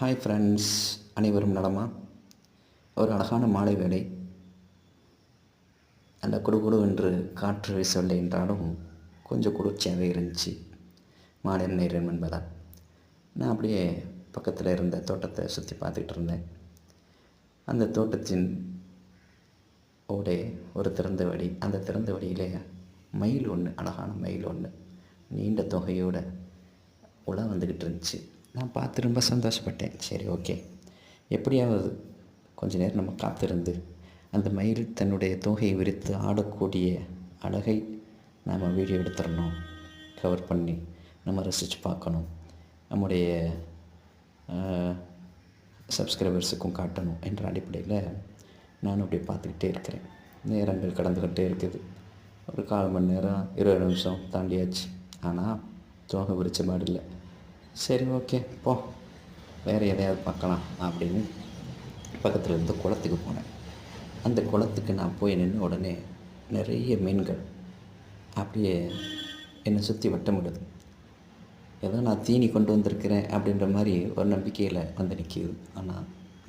Hi friends அனைவரும் நலமா? ஒரு அழகான மாலை வேலை அந்த குடுகுடு என்று காற்று வீசவில்லை என்றாலும் கொஞ்சம் குளிர்ச்சியாகவே இருந்துச்சு. மாலை நேரம் என்பதால். நான் அப்படியே பக்கத்தில் இருந்த தோட்டத்தை சுற்றி பார்த்துக்கிட்டு இருந்தேன். அந்த தோட்டத்தின் ஓடே ஒரு திறந்த வழி. அந்த திறந்த வழியிலே மயில் ஒன்று அழகான மயில் ஒன்று நீண்ட தொகையோட உலா வந்துக்கிட்டு இருந்துச்சு. நான் பார்த்து ரொம்ப சந்தோஷப்பட்டேன். சரி ஓகே. எப்படியாவது கொஞ்ச நேரம் நம்ம காத்திருந்து அந்த மயில் தன்னுடைய தொகையை விரித்து ஆடக்கூடிய அழகை நாம் வீடியோ எடுத்துடணும். கவர் பண்ணி நம்ம ரசித்து பார்க்கணும். நம்முடைய சப்ஸ்கிரைபர்ஸுக்கும் காட்டணும் என்ற அடிப்படையில் நானும் அப்படியே பார்த்துக்கிட்டே இருக்கிறேன். நேரங்கள் கடந்துக்கிட்டே இருக்குது. ஒரு கால் மணி நேரம் இருபது நிமிஷம் தாண்டியாச்சு. ஆனால் தோகை விரிச்ச பாடு இல்லை. சரி ஓகே போ. வேறு எதையாவது பார்க்கலாம் அப்படின்னு பக்கத்தில் இருந்த குளத்துக்கு போனேன். அந்த குளத்துக்கு நான் போய் நின்று உடனே நிறைய மீன்கள் அப்படியே என்னை சுற்றி வட்டமிடுது ஏதோ நான் தீனி கொண்டு வந்திருக்கிறேன் அப்படின்ற மாதிரி ஒரு நம்பிக்கையில் வந்து நிற்கிது ஆனால்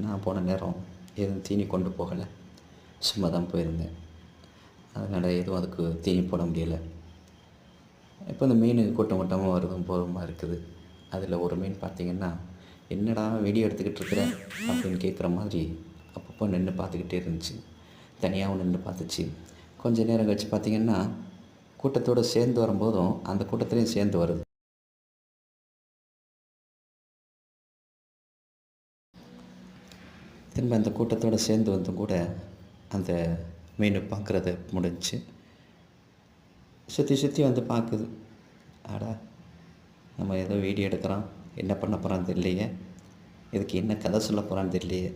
நான் போன நேரம் எதுவும் தீனி கொண்டு போகலை. சும்மா தான் போயிருந்தேன். அதனால் எதுவும் அதுக்கு தீனி போட முடியலை. இப்போ இந்த மீன் கூட்டம் கூட்டமாக வருதும் போகிறமா இருக்குது. அதில் ஒரு மீன் பார்த்திங்கன்னா என்னடா வீடியோ எடுத்துக்கிட்டு இருக்கிற? அப்படின்னு கேட்குற மாதிரி அப்பப்போ நின்று பார்த்துக்கிட்டே இருந்துச்சு. தனியாகவும் நின்று பார்த்துச்சு. கொஞ்ச நேரம் கழிச்சு பார்த்திங்கன்னா கூட்டத்தோடு சேர்ந்து வரும்போதும் அந்த கூட்டத்துலேயும் சேர்ந்து வருது. திரும்ப அந்த கூட்டத்தோடு சேர்ந்து வந்தும் கூட அந்த மீன் பார்க்குறத முடிஞ்சு சுற்றி சுற்றி வந்து பார்க்குது. ஆடா நம்ம ஏதோ வீடியோ எடுக்கிறோம் என்ன பண்ண போகிறான்னு தெரியலையே. இதுக்கு என்ன கதை சொல்ல போகிறான்னு தெரியலையே.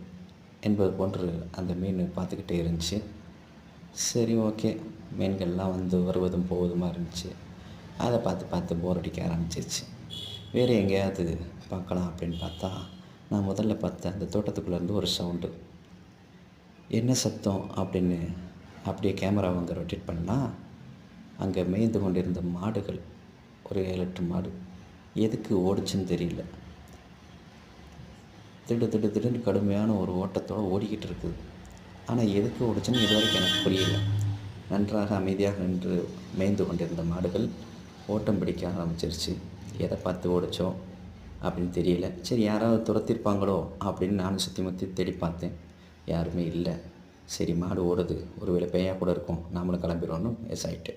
என்பது போன்று அந்த மீன் பார்த்துக்கிட்டே இருந்துச்சு. சரி ஓகே மீன்கள்லாம் வந்து வருவதும் போவதுமாக இருந்துச்சு. அதை பார்த்து பார்த்து போர் அடிக்க ஆரம்பிச்சிருச்சு. வேறு எங்கேயாவது பார்க்கலாம் அப்படின்னு பார்த்தா நான் முதல்ல பார்த்த அந்த தோட்டத்துக்குள்ளேருந்து ஒரு சவுண்டு என்ன சத்தம் அப்படின்னு அப்படியே கேமரா அவங்க ரொட்டேட் பண்ணால் அங்கே மேய்ந்து கொண்டிருந்த மாடுகள் ஒரு ஏழு எட்டு மாடு எதுக்கு ஓடிச்சுன்னு தெரியல. திடு திடு திடுன்னு கடுமையான ஒரு ஓட்டத்தோடு ஓடிக்கிட்டு இருக்குது. ஆனால் எதுக்கு ஓடிச்சுன்னு இது வரைக்கும் எனக்கு புரியல. நன்றாக அமைதியாக நின்று மேய்ந்து கொண்டிருந்த மாடுகள் ஓட்டம் பிடிக்க ஆரம்பிச்சிருச்சு. எதை பார்த்து ஓடிச்சோம் அப்படின்னு தெரியல. சரி யாராவது துரத்திருப்பாங்களோ அப்படின்னு நானும் சுற்றி முற்றி தேடி பார்த்தேன். யாருமே இல்லை. சரி மாடு ஓடுது. ஒருவேளை பேயா கூட இருக்கும். நாமளும் கிளம்பிடுவோன்னு எஸ் ஆகிட்டு